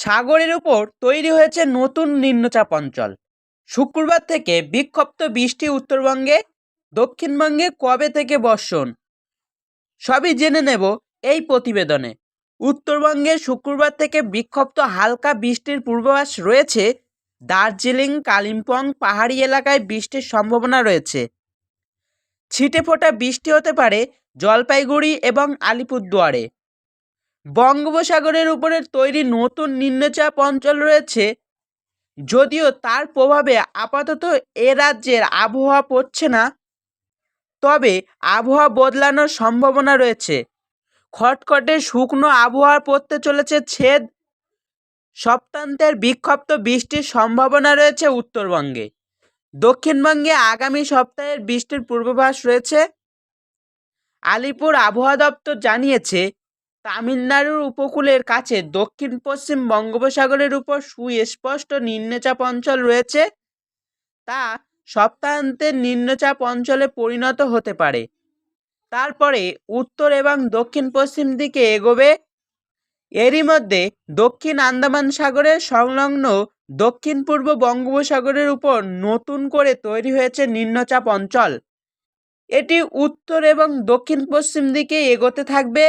সাগরের উপর তৈরি হয়েছে নতুন নিম্নচাপ অঞ্চল। শুক্রবার থেকে বিক্ষিপ্ত বৃষ্টি উত্তরবঙ্গে, দক্ষিণবঙ্গে কবে থেকে বর্ষণ? সবই জেনে নেব এই প্রতিবেদনে। উত্তরবঙ্গে শুক্রবার থেকে বিক্ষিপ্ত হালকা বৃষ্টির পূর্বাভাস রয়েছে। দার্জিলিং, কালিম্পং পাহাড়ি এলাকায় বৃষ্টির সম্ভাবনা রয়েছে। ছিটে ফোটা বৃষ্টি হতে পারে জলপাইগুড়ি এবং আলিপুরদুয়ারে। বঙ্গোপসাগরের উপরে তৈরি নতুন নিম্নচাপ অঞ্চল রয়েছে, যদিও তার প্রভাবে আপাতত এ রাজ্যের আবহাওয়া পড়ছে না। তবে আবহাওয়া বদলানোর সম্ভাবনা রয়েছে। খটখটে শুকনো আবহাওয়া পড়তে চলেছে ছেদ সপ্তাহান্তের বিক্ষিপ্ত বৃষ্টির সম্ভাবনা রয়েছে উত্তরবঙ্গে। দক্ষিণবঙ্গে আগামী সপ্তাহের বৃষ্টির পূর্বাভাস রয়েছে। আলিপুর আবহাওয়া দপ্তর জানিয়েছে তামিলনাড়ুর উপকূলের কাছে দক্ষিণ পশ্চিম বঙ্গোপসাগরের উপর সুস্পষ্ট নিম্নচাপ অঞ্চল রয়েছে। তা সপ্তাহান্তের নিম্নচাপ অঞ্চলে পরিণত হতে পারে। তারপরে উত্তর এবং দক্ষিণ পশ্চিম দিকে এগোবে। এরই মধ্যে দক্ষিণ আন্দামান সাগরের সংলগ্ন দক্ষিণ পূর্ব বঙ্গোপসাগরের উপর নতুন করে তৈরি হয়েছে নিম্নচাপ অঞ্চল। এটি উত্তর এবং দক্ষিণ পশ্চিম দিকে এগোতে থাকবে।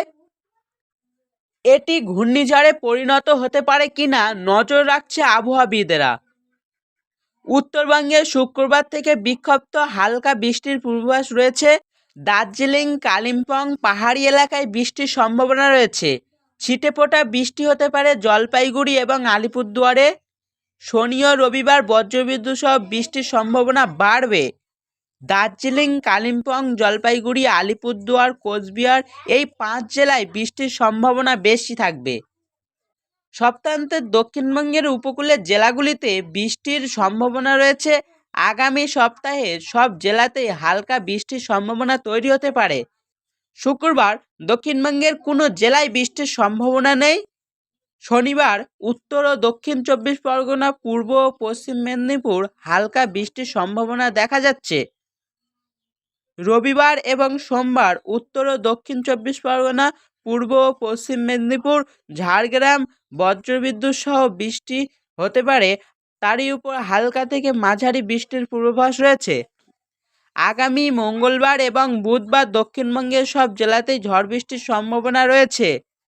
এটি ঘূর্ণিঝড়ে পরিণত হতে পারে কিনা নজর রাখছে আবহাওয়াবিদেরা। উত্তরবঙ্গে শুক্রবার থেকে বিক্ষিপ্ত হালকা বৃষ্টির পূর্বাভাস রয়েছে। দার্জিলিং, কালিম্পং পাহাড়ি এলাকায় বৃষ্টির সম্ভাবনা রয়েছে। ছিটেফোঁটা বৃষ্টি হতে পারে জলপাইগুড়ি এবং আলিপুরদুয়ারে। শনি ও রবিবার বজ্রবিদ্যুৎ সহ বৃষ্টির সম্ভাবনা বাড়বে। দার্জিলিং, কালিম্পং, জলপাইগুড়ি, আলিপুরদুয়ার, কোচবিহার এই পাঁচ জেলায় বৃষ্টির সম্ভাবনা বেশি থাকবে। সপ্তাহান্তের দক্ষিণবঙ্গের উপকূলের জেলাগুলিতে বৃষ্টির সম্ভাবনা রয়েছে। আগামী সপ্তাহে সব জেলাতেই হালকা বৃষ্টির সম্ভাবনা তৈরি হতে পারে। শুক্রবার দক্ষিণবঙ্গের কোনো জেলায় বৃষ্টির সম্ভাবনা নেই। শনিবার উত্তর ও দক্ষিণ চব্বিশ পরগনা, পূর্ব ও পশ্চিম মেদিনীপুর হালকা বৃষ্টির সম্ভাবনা দেখা যাচ্ছে। রবিবার এবং সোমবার উত্তর ও দক্ষিণ চব্বিশ পরগনা, পূর্ব ও পশ্চিম মেদিনীপুর, ঝাড়গ্রাম, বজ্রবিদ্যুৎ সহ বৃষ্টি হতে পারে। তারই উপর হালকা থেকে মাঝারি বৃষ্টির পূর্বাভাস রয়েছে। আগামী মঙ্গলবার এবং বুধবার দক্ষিণবঙ্গের সব জেলাতেই ঝড় বৃষ্টির সম্ভাবনা রয়েছে।